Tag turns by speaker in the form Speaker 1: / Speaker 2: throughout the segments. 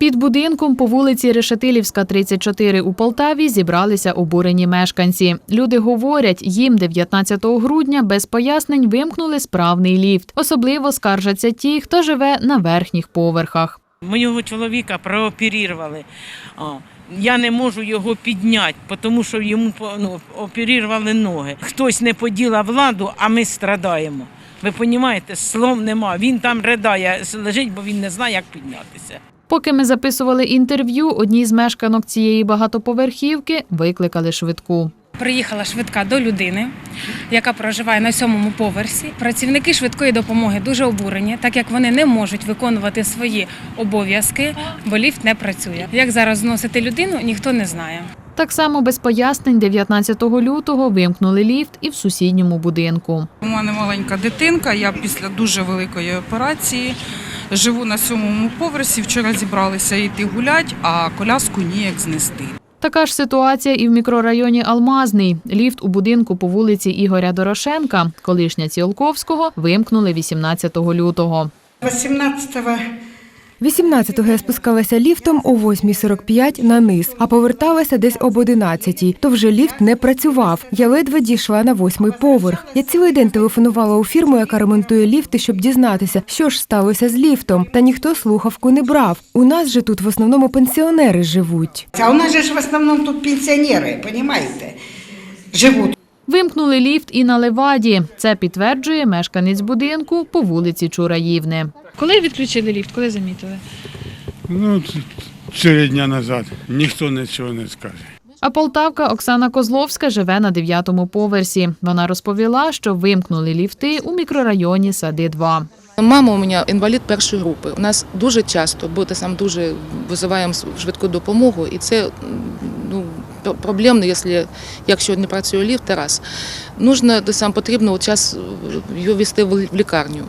Speaker 1: Під будинком по вулиці Решетилівська, 34 у Полтаві зібралися обурені мешканці. Люди говорять, їм 19 грудня без пояснень вимкнули справний ліфт. Особливо скаржаться ті, хто живе на верхніх поверхах.
Speaker 2: Моєго чоловіка прооперували. О, Я не можу його підняти, тому що йому ну, оперували ноги. Хтось не поділа владу, а ми страдаємо. Ви розумієте, слов нема. Він там ридає, лежить, бо він не знає, як піднятися.
Speaker 1: Поки ми записували інтерв'ю, одній з мешканок цієї багатоповерхівки викликали швидку.
Speaker 3: Приїхала швидка до людини, яка проживає на сьомому поверсі. Працівники швидкої допомоги дуже обурені, так як вони не можуть виконувати свої обов'язки, бо ліфт не працює. Як зараз зносити людину, ніхто не знає.
Speaker 1: Так само без пояснень 19 лютого вимкнули ліфт і в сусідньому будинку.
Speaker 4: У мене маленька дитинка. Я після дуже великої операції живу на сьомому поверсі. Вчора зібралися йти гулять, а коляску ніяк знести.
Speaker 1: Така ж ситуація і в мікрорайоні Алмазний. Ліфт у будинку по вулиці Ігоря Дорошенка, колишня Ціолковського, вимкнули 18 лютого.
Speaker 5: 18-го
Speaker 6: 18-го я спускалася ліфтом о 8.45 на низ, а поверталася десь об 11-й. То вже ліфт не працював. Я ледве дійшла на восьмий поверх. Я цілий день телефонувала у фірму, яка ремонтує ліфти, щоб дізнатися, що ж сталося з ліфтом. Та ніхто слухавку не брав. У нас же тут в основному пенсіонери живуть.
Speaker 5: А у нас же ж в основном тут пенсионеры, понимаете, живут.
Speaker 1: Вимкнули ліфт і на Леваді. Це підтверджує мешканець будинку по вулиці Чураївни.
Speaker 7: Коли відключили ліфт, коли замітили?
Speaker 8: Ну, чотири дня назад ніхто нічого не скаже.
Speaker 1: А полтавка Оксана Козловська живе на дев'ятому поверсі. Вона розповіла, що вимкнули ліфти у мікрорайоні Сади 2
Speaker 9: Мама у мене інвалід першої групи. У нас дуже часто, бо те сам дуже визиваємо швидку допомогу, і це проблемно, якщо, якщо не працює ліфт, Тарас. Нужно, те сам потрібно от його вести в лікарню.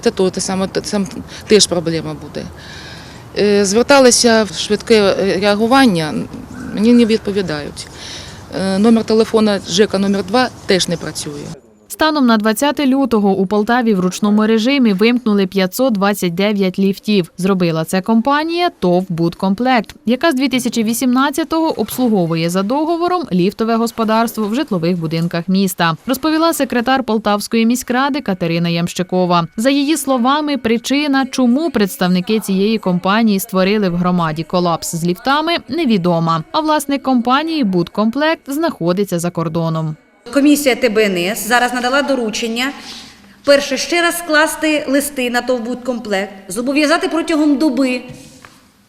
Speaker 9: Це то, те саме, те теж проблема буде. Зверталася Зверталися в швидке е, реагування, мені не відповідають. Е, Номер телефона ЖЕКа номер 2 теж не працює.
Speaker 1: Станом на 20 лютого у Полтаві в ручному режимі вимкнули 529 ліфтів. Зробила це компанія ТОВ «Будкомплект», яка з 2018-го обслуговує за договором ліфтове господарство в житлових будинках міста. Розповіла секретар Полтавської міськради Катерина Ямщикова. За її словами, причина, чому представники цієї компанії створили в громаді колапс з ліфтами, невідома. А власник компанії «Будкомплект» знаходиться за кордоном.
Speaker 10: Комісія ТБНС зараз надала доручення перше ще раз скласти листи на товбудкомплект, зобов'язати протягом доби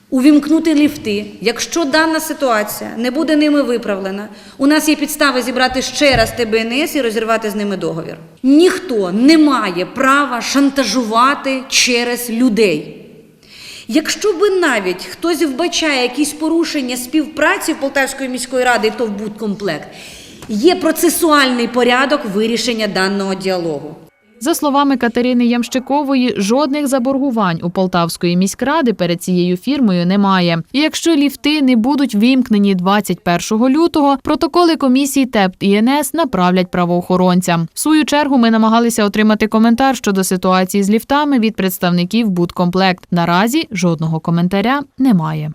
Speaker 10: увімкнути ліфти. Якщо дана ситуація не буде ними виправлена, у нас є підстави зібрати ще раз ТБНС і розірвати з ними договір. Ніхто не має права шантажувати через людей. Якщо би навіть хтось вбачає якісь порушення співпраці Полтавської міської ради і «Товбудкомплект», є процесуальний порядок вирішення даного діалогу.
Speaker 1: За словами Катерини Ямщикової, жодних заборгувань у Полтавської міськради перед цією фірмою немає. І якщо ліфти не будуть вімкнені 21 лютого, протоколи комісії ТЕП і НС направлять правоохоронцям. В свою чергу ми намагалися отримати коментар щодо ситуації з ліфтами від представників Будкомплект. Наразі жодного коментаря немає.